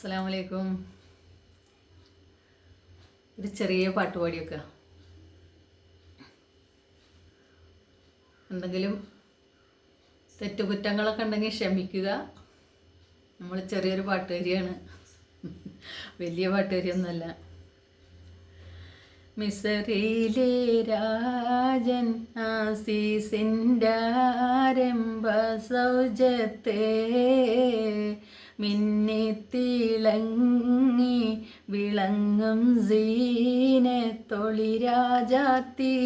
അസ്സലാമലൈക്കും. ഒരു ചെറിയ പാട്ട് പാടിയൊക്കെ. എന്തെങ്കിലും തെറ്റുകുറ്റങ്ങളൊക്കെ ഉണ്ടെങ്കിൽ ക്ഷമിക്കുക. നമ്മൾ ചെറിയൊരു പാട്ടുകാരിയാണ്. വലിയ പാട്ടുകാരിയൊന്നുമല്ല. മിസറിയിലെ രാജൻ ആസീസിന്റെ ആരംഭ സൗജത്തെ മിന്നിത്തിളങ്ങി വിളങ്ങും സീനെ രാജാത്തി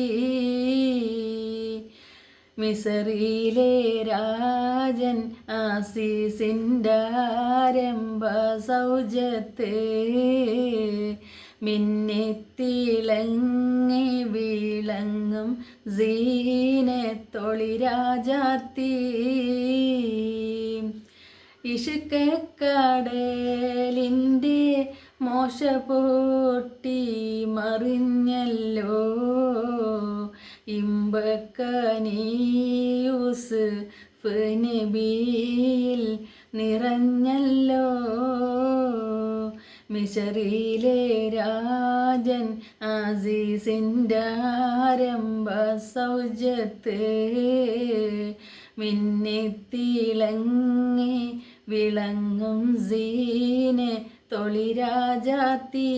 മിസറിയിലെ രാജൻ ആസീസിന്റാരംഭ സൗജത്തെ. മിന്നിത്തിളങ്ങി വിളങ്ങും സീനെ രാജാത്തി ഇഷുക്കടലിന്റെ മോശ പൊട്ടി മറിഞ്ഞല്ലോ. ഇമ്പക്കനീയൂസ് നബിയിൽ നിറഞ്ഞല്ലോ. മിശറിയിലെ രാജൻ ആസീസിന്റെ ആരംഭ സൗജത്ത് മിന്നിത്തിളങ്ങി വിളങ്ങും സീന് തൊളിരാജാത്തി.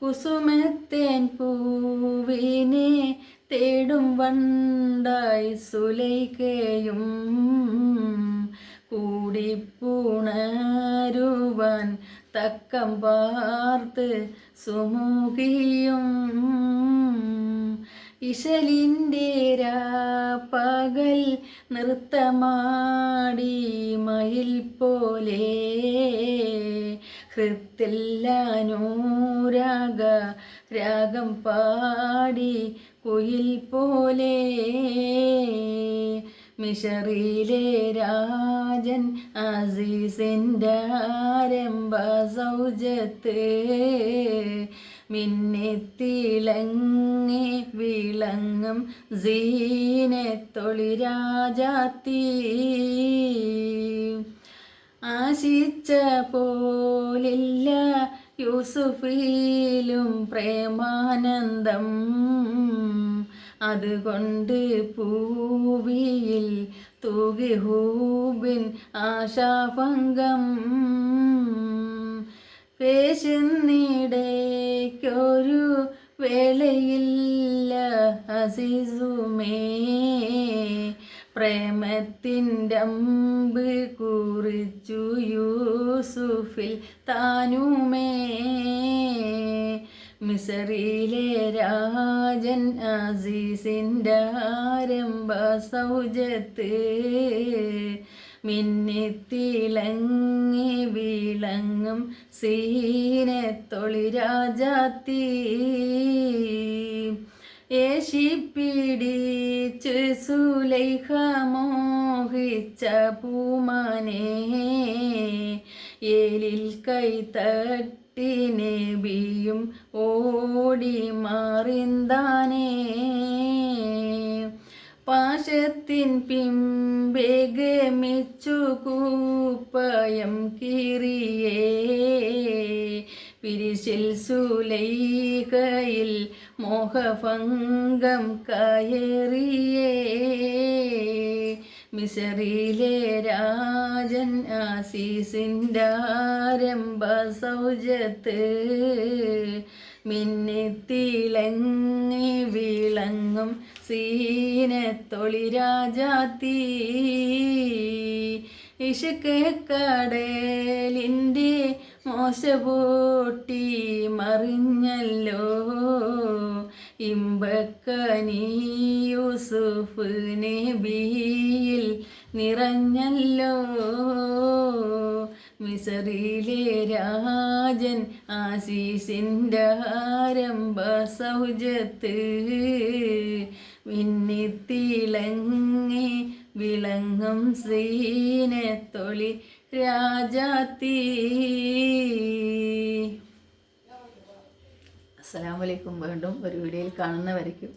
കുസുമത്തേൻ പൂവിനെ തേടും വണ്ടായി സുലൈക്കയും കൂടിപ്പുണരുവാൻ തക്കം പാർത്ത് സുമുഖിയും. ഇശലിന്റെ പകൽ നൃത്തമാടി മയിൽ പോലെ ഹൃത്തില്ലാനൂരാഗ രാഗം പാടി കുയിൽ പോലെ മിഷറിയിലെ രാജൻ അസീസിന്റെ ആരംഭ സൗജത്ത് മിന്നിത്തിളങ്ങി വിളങ്ങും സീനത്തൊളി രാജാത്തി ആശിച്ച പോലില്ല യൂസുഫിലും പ്രേമാനന്ദം. അതുകൊണ്ട് പൂവിയിൽ തൂകി ഹൂബിൻ ആശാഭംഗം. പേശുന്നിടയ്ക്കൊരു വേളയില്ല അസിസുമേ. പ്രേമത്തിന്റെ അമ്പ് കുറിച്ചു യൂസുഫിൽ താനുമേ. മിസറിയിലെ രാജൻ അസീസിന്റെ ആരംഭ സൗജത്ത്. മിന്നിത്തിളങ്ങി വിളങ്ങും സീനത്തൊളി രാജാത്തി യേശിപ്പിടിച്ച് സുലൈഹ മോഹിച്ച പൂമാനെ. ഏലിൽ തട്ടിനെ നബിയും ഓടി മാറിന്താനേ. പാശത്തിൻ പിമ്പെ ഗമിച്ചു കൂപ്പയം കീറിയേ. പിരിശിൽ സുലൈകയിൽ മോഹഭംഗം കയറിയേ. മിസറിയിലെ രാജൻ ആസീസിന്റെ ആരംഭ സൗജത്ത് മിന്നിത്തിളങ്ങി വിളങ്ങും സീനത്തൊളി രാജാത്തി ഇഷക്കടലിന്റെ മോശപൂട്ടി മറിഞ്ഞല്ലോ. ഇമ്പക്കനി യൂസുഫ് നബിയിൽ നിറഞ്ഞല്ലോ. മിസറിയിലെ രാജൻ ആശീസിന്റെ ആരംഭ സൗജത്ത് മിന്നിത്തിളങ്ങി വിളങ്ങും ശ്രീനത്തൊളി രാജാത്തി. അസ്സാം വലൈക്കും വീണ്ടും ഒരു വീഡിയോയിൽ കാണുന്നവരയ്ക്കും